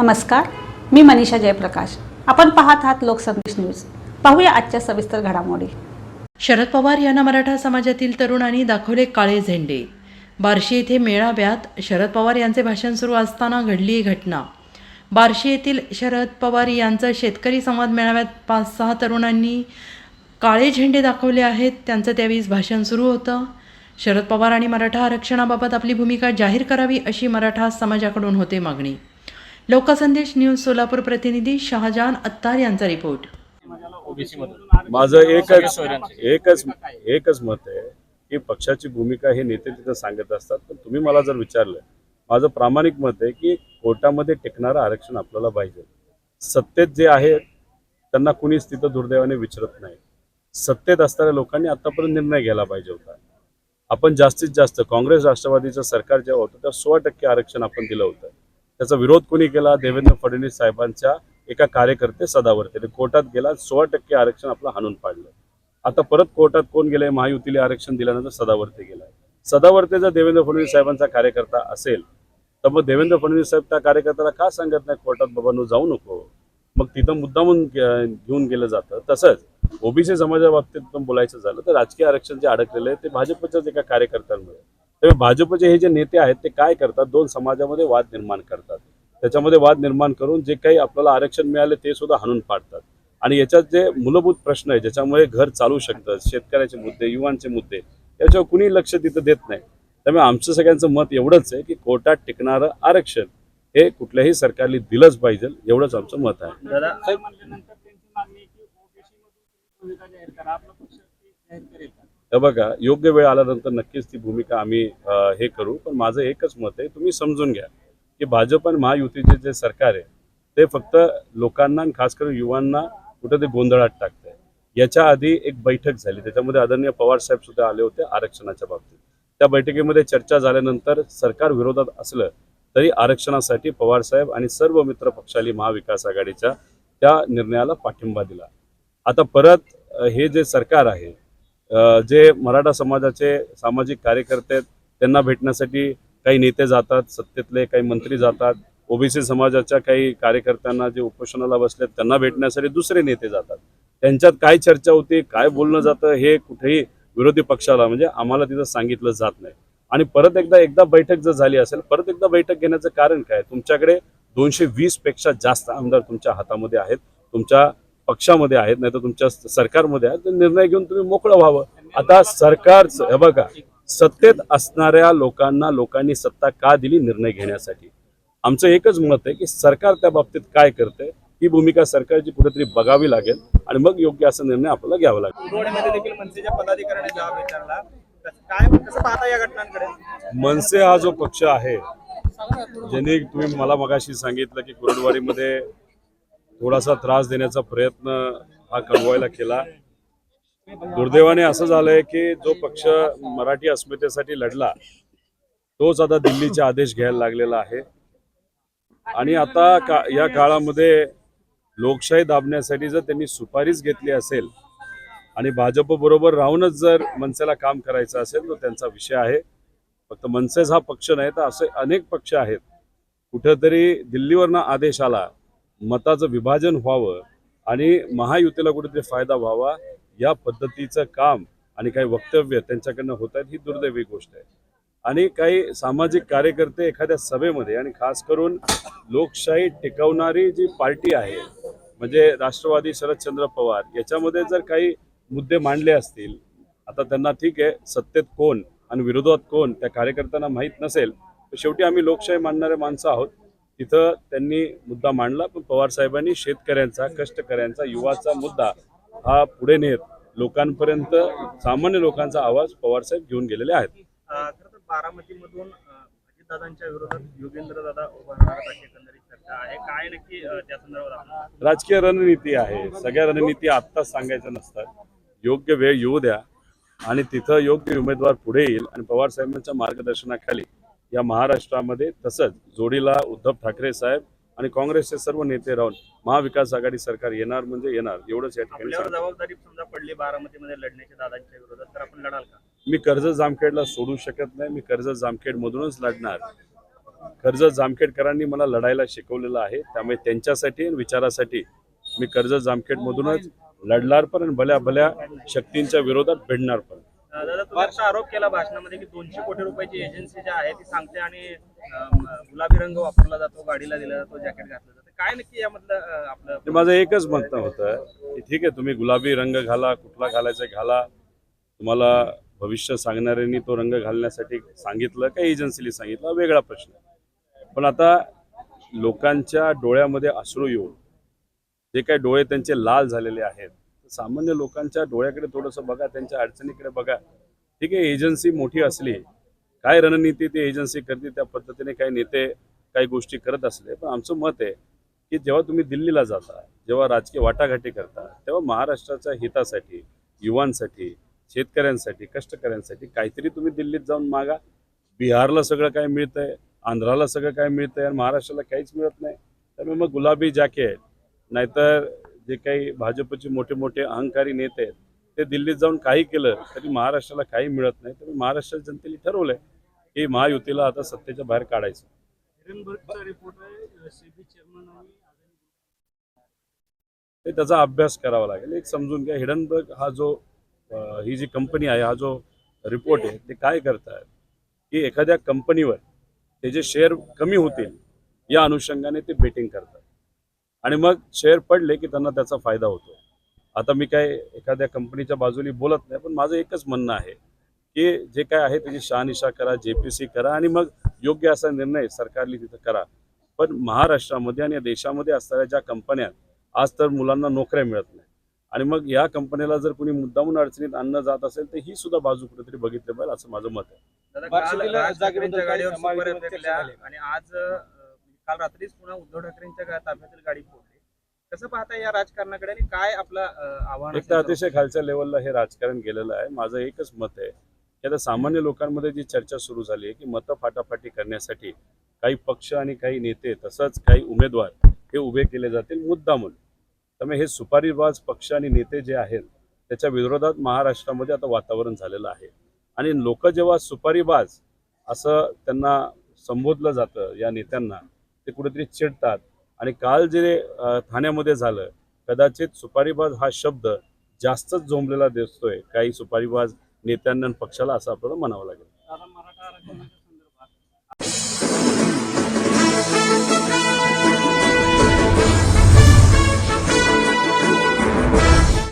नमस्कार मी मनीषा जयप्रकाश. आपण पाहत आहात लोकसंदेश न्यूज. पाहूया आजच्या सविस्तर घडामोडी. शरद पवार यांना मराठा समाजातील तरुणांनी दाखवले काळे झेंडे. बार्शी येथे मेळाव्यात शरद पवार यांचे भाषण सुरू असताना घडली ही घटना. बार्शी येथील शरद पवार यांचं शेतकरी संवाद मेळाव्यात पाच सहा तरुणांनी काळे झेंडे दाखवले आहेत त्यांचं त्यावेळी भाषण सुरू होतं. शरद पवार आणि मराठा आरक्षणाबाबत आपली भूमिका जाहीर करावी अशी मराठा समाजाकडून होते मागणी. लोकसंदेश न्यूज सोलापूर प्रतिनिधी शहाजान अत्तार यांचा रिपोर्ट. माझं एकच एकच एकच मत आहे की पक्षाची भूमिका हे नेते तिथं सांगत असतात. पण तुम्ही मला जर विचारलं माझं प्रामाणिक मत आहे की कोर्टामध्ये टिकणारं आरक्षण आपल्याला पाहिजे. सत्तेत जे आहेत त्यांना कुणीच तिथं दुर्दैवाने विचारत नाही. सत्तेत असणाऱ्या लोकांनी आतापर्यंत निर्णय घ्यायला पाहिजे होता. आपण जास्तीत जास्त काँग्रेस राष्ट्रवादीचं सरकार जेव्हा होतं तेव्हा सोळा टक्के आरक्षण आपण दिलं होतं. त्याचा विरोध कोणी केला? देवेंद्र फडणवीस साहेबांच्या एका कार्यकर्ते सदावर्तीने कोर्टात गेला सोळा टक्के आरक्षण आपलं हाणून पाडलं. आता परत कोर्टात कोण गेलंय? महायुतीला आरक्षण दिल्यानंतर सदावर्ते गेलाय. सदावर्ते जर देवेंद्र फडणवीस साहेबांचा कार्यकर्ता असेल तर मग देवेंद्र फडणवीस साहेब त्या कार्यकर्त्याला का सांगत नाही कोर्टात बाबांनो जाऊ नको? मग तिथं मुद्दामून घेऊन गेलं जातं. तसंच ओबीसी समाजाबाबतीत पण बोलायचं झालं तर राजकीय आरक्षण जे अडकलेलं आहे ते भाजपच्याच एका कार्यकर्त्यांमुळे. त्यामुळे भाजपचे हे जे नेते आहेत ते काय करतात? दोन समाजामध्ये वाद निर्माण करतात. त्याच्यामध्ये वाद निर्माण करून जे काही आपल्याला आरक्षण मिळाले ते सुद्धा हाणून पाडतात. आणि याच्यात जे मूलभूत प्रश्न आहे ज्याच्यामुळे घर चालू शकतं शेतकऱ्याचे मुद्दे युवांचे मुद्दे याच्यावर कुणी लक्ष तिथं देत नाही. त्यामुळे आमचं सगळ्यांचं मत एवढंच आहे की कोर्टात टिकणारं आरक्षण हे कुठल्याही सरकारने दिलंच पाहिजे एवढंच आमचं मत आहे. हे बघा योग्य वेळ आल्यानंतर नक्कीच ती भूमिका आम्ही हे करू. पण माझं एकच मत आहे तुम्ही समजून घ्या की भाजप आणि महायुतीचे जे सरकार आहे ते फक्त लोकांना आणि खास करून युवांना कुठं ते गोंधळात टाकते याच्या आधी एक बैठक झाली. त्याच्यामध्ये आदरणीय पवार साहेब सुद्धा आले होते आरक्षणाच्या बाबतीत. त्या बैठकीमध्ये चर्चा झाल्यानंतर सरकार विरोधात असलं तरी आरक्षणासाठी पवार साहेब आणि सर्व मित्र पक्षाली महाविकास आघाडीच्या त्या निर्णयाला पाठिंबा दिला. आता परत हे जे सरकार आहे जे मराठा समाजाचे सामाजिक कार्यकर्ते आहेत त्यांना भेटण्यासाठी काही नेते जातात सत्तेतले काही मंत्री जातात. ओबीसी समाजाच्या काही कार्यकर्त्यांना जे उपोषणाला बसलेत त्यांना भेटण्यासाठी दुसरे नेते जातात. त्यांच्यात काय चर्चा होती काय बोलणं जातं हे कुठेही विरोधी पक्षाला म्हणजे आम्हाला तिथं सांगितलं जात नाही. आणि परत एकदा एकदा बैठक जर झाली असेल परत एकदा बैठक घेण्याचं कारण काय? तुमच्याकडे दोनशे वीसपेक्षा जास्त आमदार तुमच्या हातामध्ये आहेत. तुमच्या पक्षामध्ये आहेत नाही तर तुमच्या सरकारमध्ये आहेत तर निर्णय घेऊन तुम्ही मोकळं व्हावं. आता सरकारचं हे बघा सत्तेत असणाऱ्या लोकांना लोकांनी सत्ता का दिली निर्णय घेण्यासाठी? आमचं एकच मत आहे की सरकार त्या बाबतीत काय करतंय ही भूमिका सरकारची कुठेतरी बघावी लागेल आणि मग योग्य असा निर्णय आपल्याला घ्यावा लागेल. मनसे हा जो पक्ष आहे ज्यांनी तुम्ही मला मगाशी सांगितलं की कुरडवाडीमध्ये थोडासा त्रास देण्याचा प्रयत्न हा कळवायला केला. दुर्दैवाने असं झालंय की जो पक्ष मराठी अस्मितेसाठी लढला तोच आता दिल्लीचे आदेश घ्यायला लागलेला आहे. आणि आता का या काळामध्ये लोकशाही दाबण्यासाठी जर त्यांनी सुपारीच घेतली असेल आणि भाजप बरोबर राहूनच जर मनसेला काम करायचं असेल तर त्यांचा विषय आहे. फक्त मनसेच हा पक्ष नाही तर असे अनेक पक्ष आहेत. कुठंतरी दिल्लीवरनं आदेश आला मताचं विभाजन व्हावं आणि महायुतीला कुठेतरी फायदा व्हावा या पद्धतीचं काम आणि काही वक्तव्य त्यांच्याकडनं होत आहेत ही दुर्दैवी गोष्ट आहे. आणि काही सामाजिक कार्यकर्ते एखाद्या सभेमध्ये आणि खास करून लोकशाही टिकवणारी जी पार्टी आहे म्हणजे राष्ट्रवादी शरदचंद्र पवार याच्यामध्ये जर काही मुद्दे मांडले असतील आता त्यांना ठीक आहे सत्तेत कोण आणि विरोधात कोण त्या कार्यकर्त्यांना माहीत नसेल तर शेवटी आम्ही लोकशाही मांडणारे माणसं आहोत. तिथं त्यांनी मुद्दा मांडला पण पवार साहेबांनी शेतकऱ्यांचा कष्टकऱ्यांचा युवाचा मुद्दा हा पुढे नेत लोकांपर्यंत सामान्य लोकांचा आवाज पवार साहेब घेऊन गेलेले आहेत. खरं तर बारामतीमधून अं, अजितदादांच्या विरोधात योगेंद्र दादा चर्चा आहे. काय नक्की अं, त्या संदर्भात आपण राजकीय रणनीती आहे. सगळ्या रणनीती आत्ताच सांगायच्या नसतात. योग्य वेळ येऊ द्या. आणि तिथं योग्य उमेदवार पुढे येईल आणि पवार साहेबांच्या मार्गदर्शनाखाली या महाराष्ट्रामध्ये तसंच जोडीला उद्धव ठाकरे साहेब आणि काँग्रेसचे सर्व नेते राहून महाविकास आघाडी सरकार येणार म्हणजे येणार एवढंच या ठिकाणी. जबाबदारी समजा पडली बारामतीमध्ये लढण्याच्या दादांच्या विरोधात तर आपण लढाल का? मी कर्ज जामखेडला सोडू शकत नाही मी कर्ज जामखेड मधूनच लढणार. कर्जत जामखेडकरांनी मला लढायला शिकवलेलं आहे त्यामुळे त्यांच्यासाठी आणि विचारासाठी मी कर्जत जामखेडमधूनच लढणार पण आणि भल्या भल्या शक्तींच्या विरोधात भिडणार पण. दादा तुम्ही असा आरोप केला भाषणामध्ये की दोनशे कोटी रुपयाची एजन्सी जी आहे ती सांगते आणि गुलाबी रंग वापरला जातो गाडीला दिला जातो जॅकेट घातलं जातं. काय नक्की यामधलं आपलं ते माझं एकच म्हणणं होतं की ठीक आहे तुम्ही गुलाबी रंग घाला कुठला घालायचा घाला. तुम्हाला भविष्य सांगणाऱ्यांनी तो रंग घालण्यासाठी सांगितलं का एजन्सीने सांगितलं वेगळा प्रश्न पण आता लोकांच्या डोळ्यामध्ये अश्रू येऊन जे काही डोळे त्यांचे लाल झालेले आहेत सामान्य लोकांच्या डोळ्याकडे थोडंसं बघा त्यांच्या अडचणीकडे बघा. ठीक आहे एजन्सी मोठी असली काय रणनीती ती एजन्सी करते त्या पद्धतीने काही नेते काही गोष्टी करत असले पण आमचं मत आहे की जेव्हा तुम्ही दिल्लीला जाता जेव्हा राजकीय वाटाघाटी करता तेव्हा महाराष्ट्राच्या हितासाठी युवांसाठी शेतकऱ्यांसाठी कष्टकऱ्यांसाठी काहीतरी तुम्ही दिल्लीत जाऊन मागा. बिहारला सगळं काय मिळतंय आंध्राला सगळं काय मिळतंय आणि महाराष्ट्राला काहीच मिळत नाही. त्यामुळे मग गुलाबी जॅकेट नाहीतर जे काही भाजपचे मोठे मोठे अहंकारी नेते आहेत ते दिल्लीत जाऊन काही केलं तरी महाराष्ट्राला काही मिळत नाही. तर महाराष्ट्राच्या जनतेने ठरवलंय की महायुतीला आता सत्तेच्या बाहेर काढायचं. ते त्याचा अभ्यास करावा लागेल. एक समजून घ्या हिडनबर्ग हा जो ही जी कंपनी आहे हा जो रिपोर्ट आहे ते काय करतायत? की एखाद्या कंपनीवर त्याचे शेअर कमी होतील या अनुषंगाने ते बेटिंग करतात. आणि मग शेअर पडले की त्यांना त्याचा फायदा होतो. आता मी काय एखाद्या कंपनीच्या बाजूने बोलत नाही पण माझं एकच म्हणणं आहे की जे काय आहे त्याची शहानिशा करा जे पी सी करा आणि मग योग्य असा निर्णय सरकारने तिथं करा. पण महाराष्ट्रामध्ये आणि या देशामध्ये असणाऱ्या ज्या कंपन्या आज तर मुलांना नोकऱ्या मिळत नाही आणि मग या कंपनीला जर कोणी मुद्दामून अडचणीत आणलं जात असेल तर ही सुद्धा बाजू कुठेतरी बघितली पाहिजे असं माझं मत आहे. आणि आज काल रात्रीच पुन्हा उद्धव ठाकरेंच्या ताफ्यातील गाडी फोडली कसं पाहता या राजकारणाकडे आणि काय आपलं आव्हान एक तर अतिशय खालच्या लेवलला हे राजकारण गेलेलं आहे. माझं एकच मत आहे की आता सामान्य लोकांमध्ये जी चर्चा सुरू झाली आहे की मतं फाटाफाटी करण्यासाठी काही पक्ष आणि काही नेते तसंच काही उमेदवार हे उभे केले जातील मुद्दा म्हणून. त्यामुळे हे सुपारीबाज पक्ष आणि नेते जे आहेत त्याच्या विरोधात महाराष्ट्रामध्ये आता वातावरण झालेलं आहे. आणि लोक जेव्हा सुपारीबाज असं त्यांना संबोधलं जातं या नेत्यांना ते कुठेतरी चिडतात. आणि काल जे ठाण्यामध्ये झालं कदाचित सुपारीबाज हा शब्द जास्तच झोंबलेला दिसतोय. काही सुपारीबाज नेत्यांना पक्षाला असं आपल्याला म्हणावं लागेल.